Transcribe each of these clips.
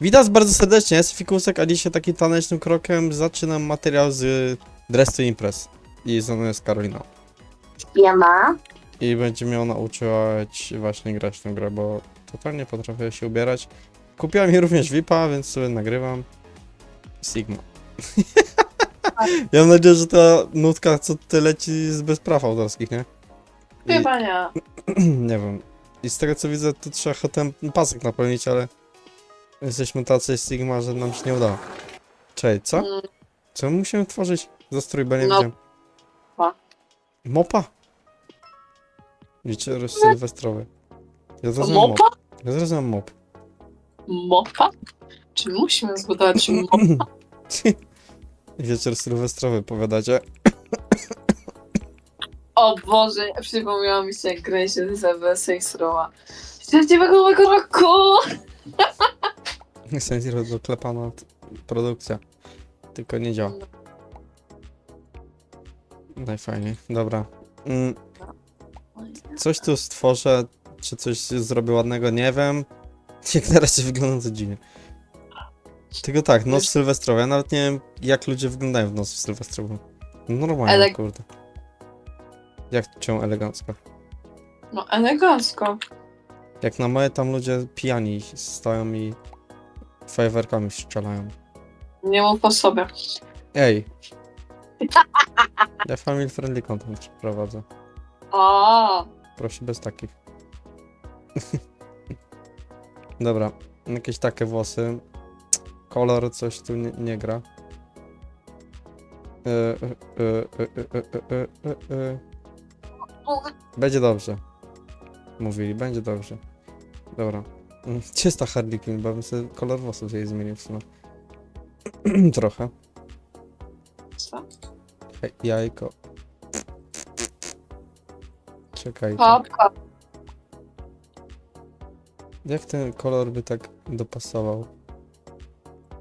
Witam bardzo serdecznie, jest Fikusek, a dzisiaj takim tanecznym krokiem zaczynam materiał z Dress to Impress. I ze mną jest Karolina. Siema. I będzie mnie ona uczyć właśnie grać w tę grę, bo totalnie potrafię się ubierać. Kupiła mi również VIPa, więc sobie nagrywam. Sigma. ja mam nadzieję, że ta nutka co ty leci z bez praw autorskich, nie? I, Chyba nie. nie wiem. I z tego co widzę, to trzeba chyba ten pasek napełnić, ale jesteśmy tacy Sigma, że nam się nie udało. Czej, co? Mm, Co my musimy tworzyć za strój, bo nie No. widziałem. Mopa. Wieczór sylwestrowy. Ja zrozumiałem mop. Mopa? Ja zrozumiałem mop. Mopa? Czy musimy zbudować mopa? Wieczór sylwestrowy, powiadacie? O Boże, przypomniała mi się, jak się z Saints Row'a. Szczęśliwego nowego roku! Sensiro doklepana produkcja. Tylko nie działa. Najfajniej. Dobra. Mm, coś tu stworzę, czy coś zrobię ładnego, nie wiem. Jak na razie wygląda to dziwnie. Tylko tak, noc Wiesz- sylwestrowa. Ja nawet nie wiem, jak ludzie wyglądają w noc sylwestrową. No Normalnie, kurde. Jak cię elegancko. No elegancko. Jak na moje tam ludzie pijani stoją i fajerwerkami strzelają. Nie mów o sobie. Ej! Ja family friendly content prowadzę. O, Proszę bez takich. Dobra, jakieś takie włosy. Kolor coś tu nie, nie gra. E, e, e, e, e, e, e, e. Będzie dobrze. Mówili, będzie dobrze. Dobra. Czysta Harley Quinn, bo bym sobie kolor włosów jej zmienił w sumie. Trochę. co? Hej, jajko. Czekaj. Popka. Jak ten kolor by tak dopasował?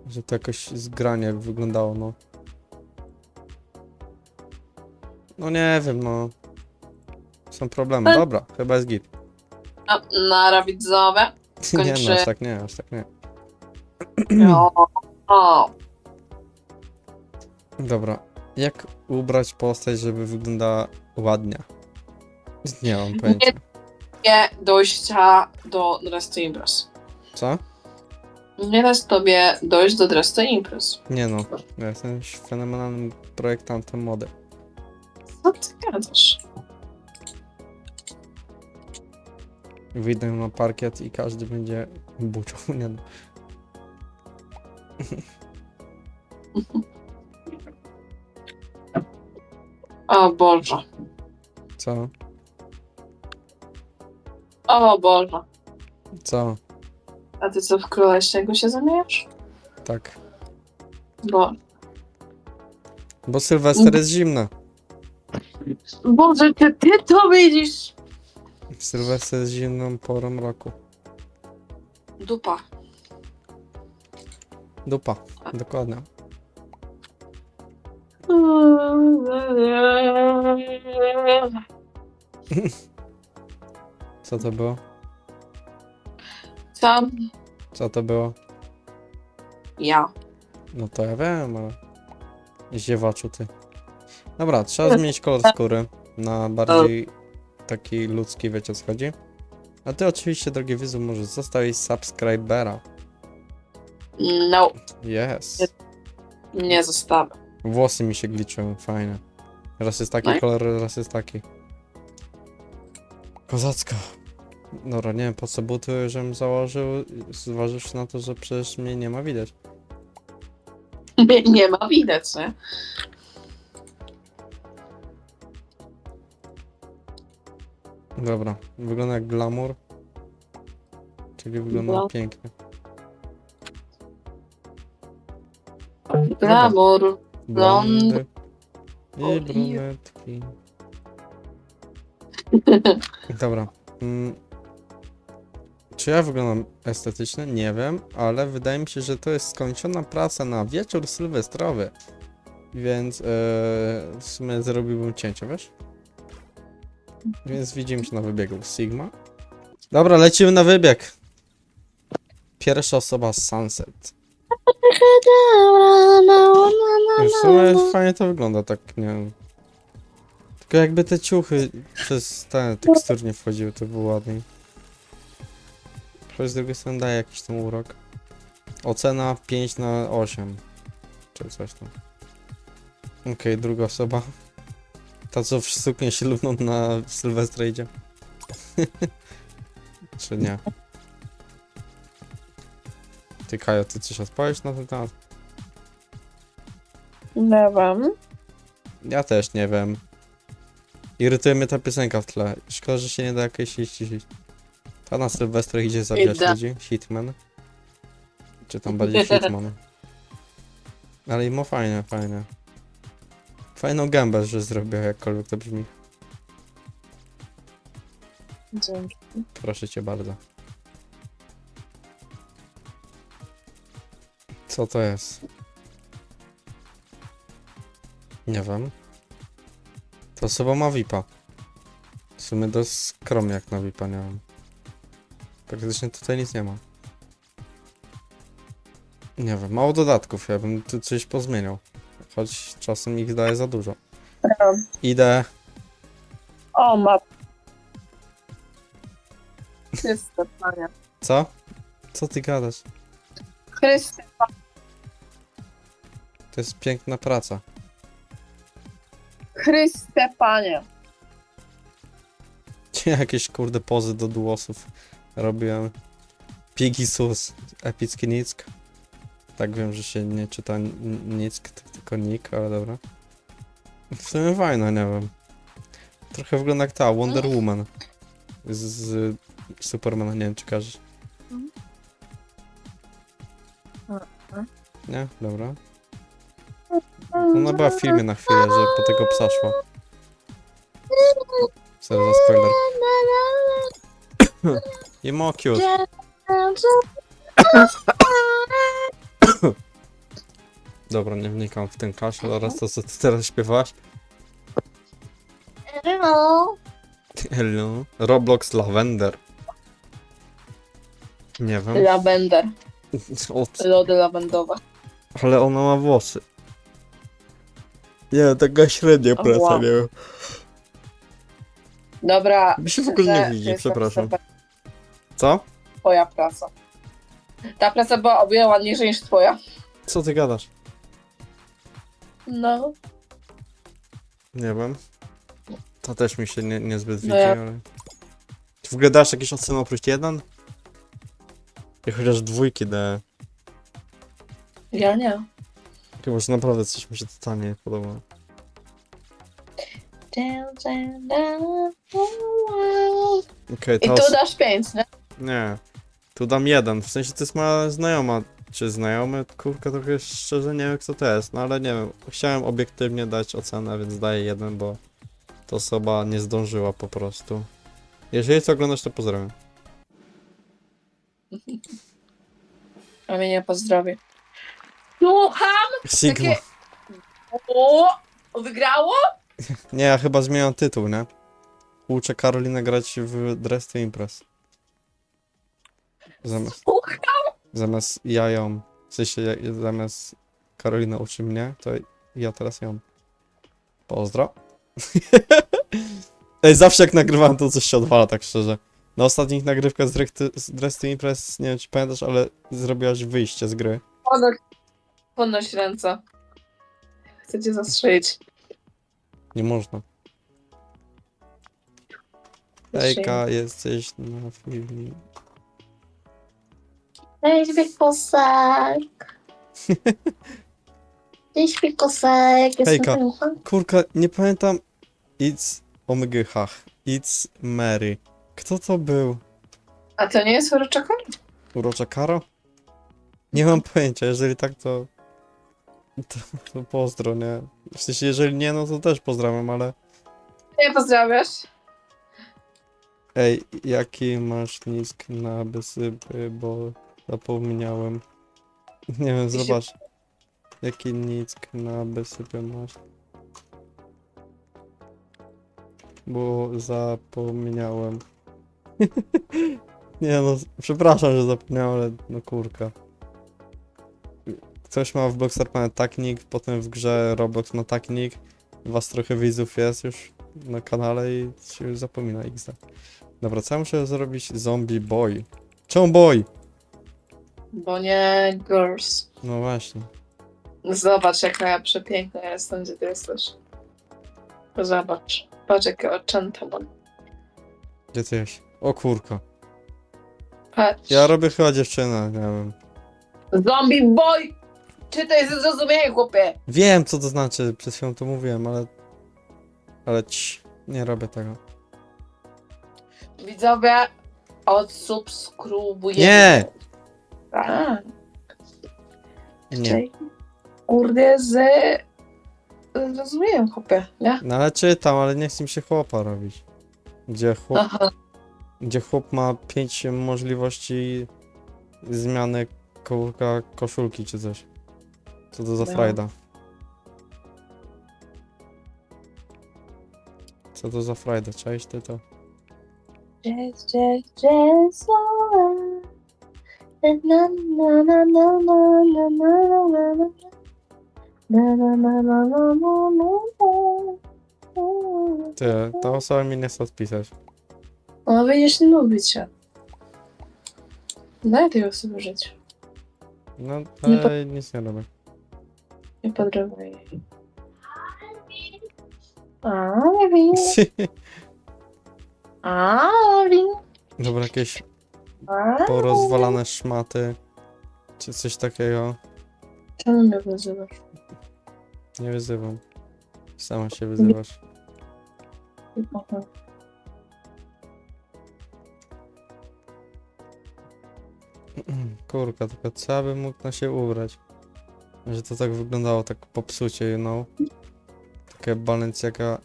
Że to jakoś zgranie by wyglądało, no. No nie wiem, no. Są problemy. Dobra, chyba jest git. No, Nara widzowie. Nie no, aż tak nie, aż tak nie. O, o. Dobra. Jak ubrać postać, żeby wyglądała ładnie? Nie mam pojęcia. Nie dojścia do Dress to Impress. Co? Nie da tobie dojść do Dress to Impress. Nie no. Ja jestem fenomenalnym projektantem mody. Co ty gadasz? Wyjdę na parkiet i każdy będzie buczał. Nie no. O Boże. Co? O Boże. Co? A ty co w królestwie się zamieniasz? Tak. Bo... Bo Sylwester jest zimna. Boże, ty to widzisz! Sylwester jest zimną porą roku. Dupa. Dupa. Dokładnie. Co to było? Co? Co to było? Ja. No to ja wiem, ale... Ziewaczu ty. Dobra, trzeba zmienić kolor skóry na bardziej taki ludzki, wiecie o co chodzi. A ty oczywiście, drogi widzu, możesz zostawić subskrybera. No, Yes. nie zostawię. Włosy mi się gliczą, fajne. Raz jest taki No i- kolor, raz jest taki. Kozacko. Dobra, nie wiem po co buty, żebym założył, zważywszy na to, że przecież mnie nie ma widać. Nie, nie ma widać, nie? Dobra, wygląda jak glamour. Czyli wygląda No. pięknie. Glamour. Blond. Blondy i Oliw. brunetki. Dobra. Mm. Czy ja wyglądam estetycznie? Nie wiem, ale wydaje mi się, że to jest skończona praca na wieczór sylwestrowy. Więc e, w sumie zrobiłbym cięcie, wiesz? Więc widzimy się na wybiegu Sigma. Dobra, lecimy na wybieg. Pierwsza osoba Sunset. No, W sumie fajnie to wygląda, tak nie wiem. Tylko jakby te ciuchy przez te tekstury nie wchodziły, to było ładniej. Choć z drugiej strony daje jakiś tam urok. Ocena 5 na 8. Czy coś tam. Okej, druga osoba. Ta co w suknię ślubną na Sylwestra idzie. Czy nie? Ty Kajo, ty coś odpowiesz na ten temat? Nie wiem. Ja też nie wiem. Irytuje mnie ta piosenka w tle. Szkoda, że się nie da jakiejś ściślić. Ta na Sylwestra idzie zabijać Idę. ludzi. Hitman. Czy tam bardziej Hitman. Ale i ma fajne, fajne. Fajną gębę, że zrobił, jakkolwiek to brzmi. Dzięki. Proszę cię bardzo. Co to jest? Nie wiem. To osoba ma VIPa. W sumie to skromnie jak na VIPa, nie wiem. Praktycznie tutaj nic nie ma. Nie wiem, mało dodatków, ja bym tu coś pozmieniał. Choć czasem ich daje za dużo. Idę. O, ma. Chryste, panie. Co? Co ty gadasz? Chryste, To jest piękna praca. Chryste, panie. Jakieś kurde pozy do duosów robiłem. Piggy Sus, epicki Nick. Tak wiem, że się nie czyta Nick, Nick, ale dobra. W sumie fajna, nie wiem. Trochę wygląda jak ta Wonder Woman z, z Supermana, nie wiem czy każesz. Nie? Dobra. Ona była w filmie na chwilę, że po tego psa szła. Sorry za spoiler. I mo cute. Dobra, nie wnikam w ten kaszel oraz to, co ty teraz śpiewałaś. no. Hello. Roblox Lavender. Nie wiem. Lavender. O, Lody lawendowe. ale ona ma włosy. Nie, taka średnia O, praca, wow. nie wiem. Dobra. Mi się w ogóle nie że widzi, jest przepraszam. Co? Twoja praca. Ta praca była o wiele ładniejsza niż twoja. Co ty gadasz? No. Nie wiem. To też mi się nie, niezbyt No widzi, ja- ale... Czy w ogóle dasz jakieś oceny oprócz jeden? Ja chociaż dwójki daję. Ja nie. Chyba, że naprawdę coś mi się totalnie nie podoba. Okej, I to... tu dasz pięć, nie? Nie. Tu dam jeden. W sensie to jest moja znajoma. Czy znajomy? Kurka, trochę szczerze nie wiem kto to jest. No ale nie wiem. Chciałem obiektywnie dać ocenę, więc daję jeden, bo ta osoba nie zdążyła po prostu. Jeżeli to oglądasz, to pozdrawiam. A mnie nie pozdrowi. Słucham! Sigma. Takie- O! Wygrało? Nie, ja chyba zmieniam tytuł, nie? Uczę Karolinę grać w Dress to Impress. Zamiast, Słucham! Zamiast ja ją, w sensie ja, zamiast Karolina uczy mnie, to ja teraz ją. Pozdro. Ej, zawsze jak nagrywam to coś się odwala, tak szczerze. Na ostatnich nagrywkach z, Dress- z Dress to Impress, nie wiem czy pamiętasz, ale zrobiłaś wyjście z gry. Podnoś, podnoś ręce. Chcę cię zastrzelić. Nie można. Ejka, jesteś na filmie. Cześć, Wikosek. Cześć, Wikosek. Hejka. Jestem Micha. Kurka, nie pamiętam. It's Omgyhach. It's Mary. Kto to był? A to nie jest uroczaka? Urocza Karo? Nie mam pojęcia, jeżeli tak to... To, to pozdro, nie? W sensie, jeżeli nie, no to też pozdrawiam, ale... Nie pozdrawiasz. Ej, jaki masz nick na wysypy, bo zapomniałem. Nie wiem, się- zobacz. Jaki nick na wysypy masz? Bo zapomniałem. Nie no, przepraszam, że zapomniałem, ale no kurka. Ktoś ma w Blockstar Planet tak nick, potem w grze Roblox ma tak nick, was trochę widzów jest już na kanale i się już zapomina XD. Dobra, co ja muszę zrobić? Zombie boy. Czemu boy? Bo nie girls. No właśnie. Zobacz, jaka ja przepiękna jestem, gdzie ty jesteś. Zobacz. Patrz, jaki oczętoman. Gdzie ty jesteś? O kurka. Patrz. Ja robię chyba dziewczynę, nie wiem. Zombie boy! Czy to jest zrozumienie, chłopie? Wiem co to znaczy, przed chwilą to mówiłem, ale... Ale ci, nie robię tego. Widzowie, odsubskrybujemy. Nie! Tak. Nie. Czyli, Kurde, z... Zrozumiałem, chłopie, nie? No ale czytam, ale nie chce mi się chłopa robić. Gdzie chłop, Aha. gdzie chłop ma pięć możliwości zmiany kołka koszulki czy coś. Co to za No. frajda? Co to za frajda? Cześć ty to. Jazz, jazz, jazz, Ty, ta osoba mi nie chce odpisać. No widzisz, nie lubi cię. Daj tej osoby żyć. No, Nie ale nic nie robię. Nie podrywaj jej. A, wiem. A, wiem. Dobra, jakieś porozwalane szmaty. Czy coś takiego. Czemu mnie wyzywasz? Nie wyzywam. Sama się wyzywasz. Aha. Kurka, tylko co ja bym mógł na się ubrać? Że to tak wyglądało, tak popsucie, you know? Takie Balenciaga...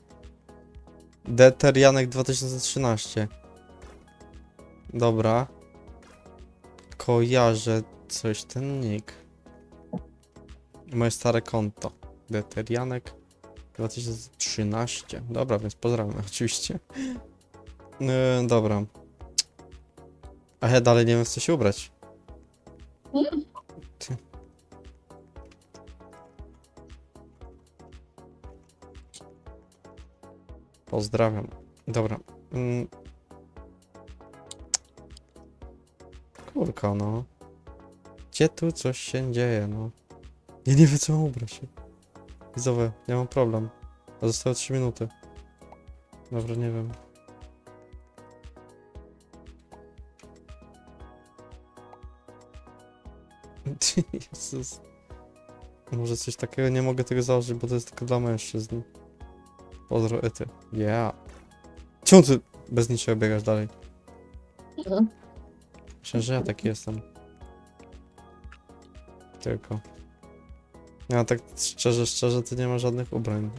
Deter Janek 2013. Dobra. Kojarzę coś, ten nick. Moje stare konto. Deter Janek 2013. Dobra, więc pozdrawiam oczywiście. Yy, dobra. A ja dalej nie wiem, co się ubrać. Pozdrawiam. Dobra. Mm. Kurka, no. Gdzie tu coś się dzieje, no? Ja nie wiem, co mam ubrać. Widzowie, ja mam problem. Zostały 3 minuty. Dobra, nie wiem. Jezus. Może coś takiego nie mogę tego założyć, bo to jest tylko dla mężczyzn. Pozdro ety. Yeah. Czemu ty bez niczego biegasz dalej? Mhm. Że ja taki jestem. Tylko. Ja tak szczerze, szczerze, ty nie ma żadnych ubrań.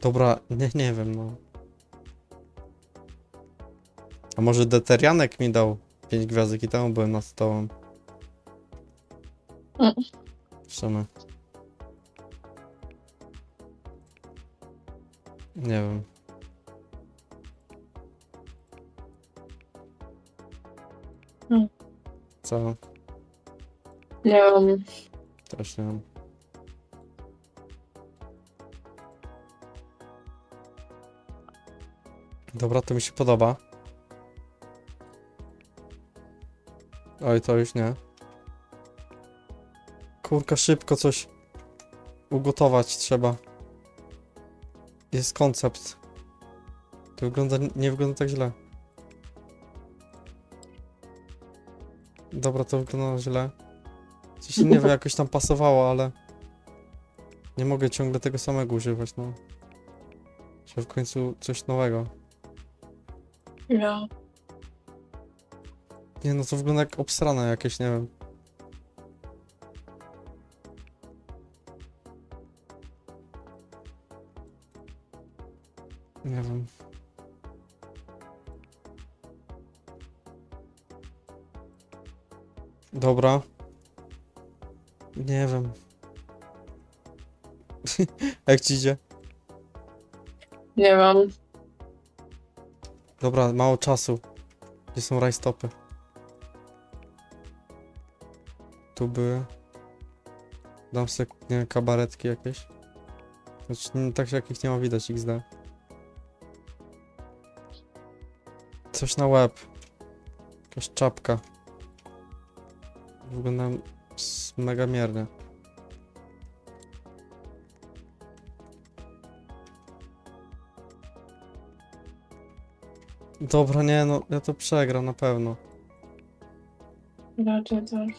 Dobra, nie, nie wiem, no. A może Deterianek mi dał 5 gwiazdek i temu byłem nad stołem. Mm. Nie wiem. Co? Nie wiem. Też nie wiem. Dobra, to mi się podoba. Oj, to już nie. Kurka, szybko coś ugotować trzeba. Jest koncept. To wygląda, nie wygląda tak źle. Dobra, to wygląda źle. Coś nie wiem, jakoś tam pasowało, ale... Nie mogę ciągle tego samego używać, no. Trzeba w końcu coś nowego. Ja. Nie no, to wygląda jak obsrane jakieś, nie wiem. Nie wiem. Dobra. Nie wiem. jak ci idzie? Nie wiem. Dobra, mało czasu. Gdzie są rajstopy? Tu były. Dam sobie, nie wiem, kabaretki jakieś. Znaczy, nie- tak jakich nie ma widać XD. Coś na łeb. Jakaś czapka. Wyglądam s- mega miernie. Dobra, nie no, ja to przegram na pewno. Raczej też.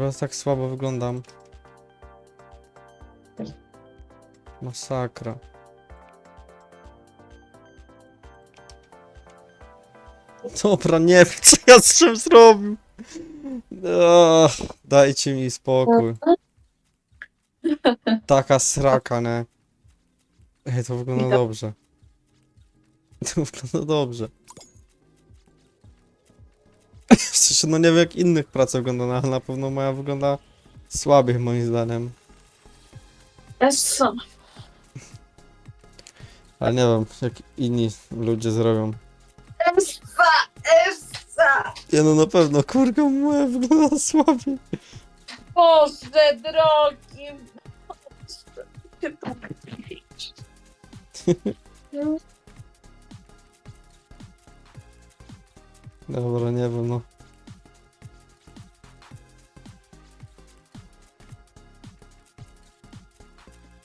Ja tak słabo wyglądam. Masakra. Dobra, nie wiem, co ja z czym zrobił. Ach, dajcie mi spokój. Taka sraka, nie? Ej, to wygląda dobrze. To wygląda dobrze. W sensie, no nie wiem jak innych prac wygląda, no, ale na pewno moja wygląda słabiej moim zdaniem. Essa. Ale nie wiem, jak inni ludzie zrobią. Ja no na pewno, kurka moja wygląda słabiej. Boże drogi! Boże. Dobra, nie wiem, no.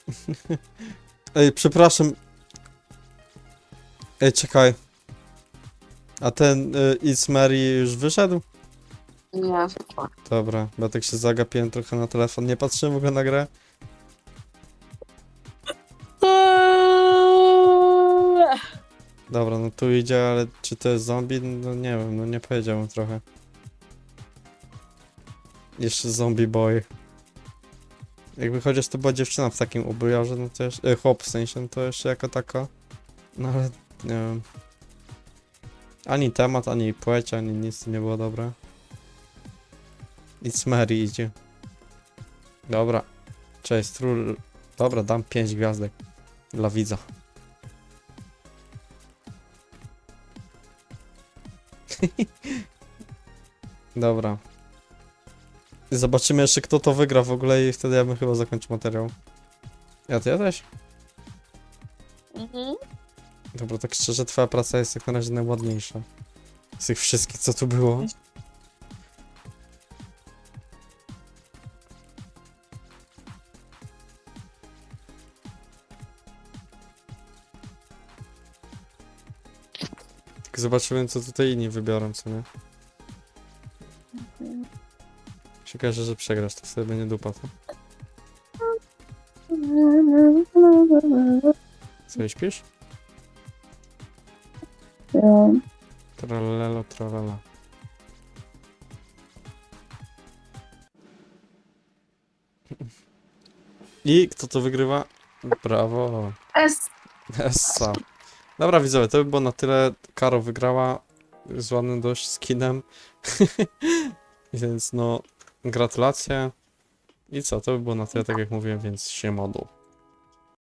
Ej, przepraszam. Ej, czekaj. A ten y, It's Mary już wyszedł? Nie. Dobra, bo ja tak się zagapiłem trochę na telefon. Nie patrzyłem w ogóle na grę. Dobra, no tu idzie, ale czy to jest zombie? No nie wiem, no nie powiedziałem trochę. Jeszcze zombie boy. Jakby chociaż to była dziewczyna w takim ubiorze, no to jeszcze, e, chłop w sensie, no to jeszcze jako taka. No ale nie wiem. Ani temat, ani płeć, ani nic nie było dobre. It's Mary idzie. Dobra. Cześć, trul. Dobra, dam 5 gwiazdek. Dla widza. Dobra. Zobaczymy jeszcze kto to wygra w ogóle i wtedy ja bym chyba zakończył materiał. Ja to ja też. Dobra, tak szczerze, twoja praca jest jak na razie najładniejsza. Z tych wszystkich, co tu było. Tak zobaczymy, co tutaj inni wybiorą, co nie? Się każe, że przegrasz, to wtedy będzie dupa, co? Co, śpisz? No. Tralelo, tralala. I kto to wygrywa? Brawo. Essa. Essa. Dobra widzowie, to by było na tyle. Karo wygrała z ładnym dość skinem. więc no, gratulacje. I co, to by było na tyle, tak jak mówiłem, więc się modu.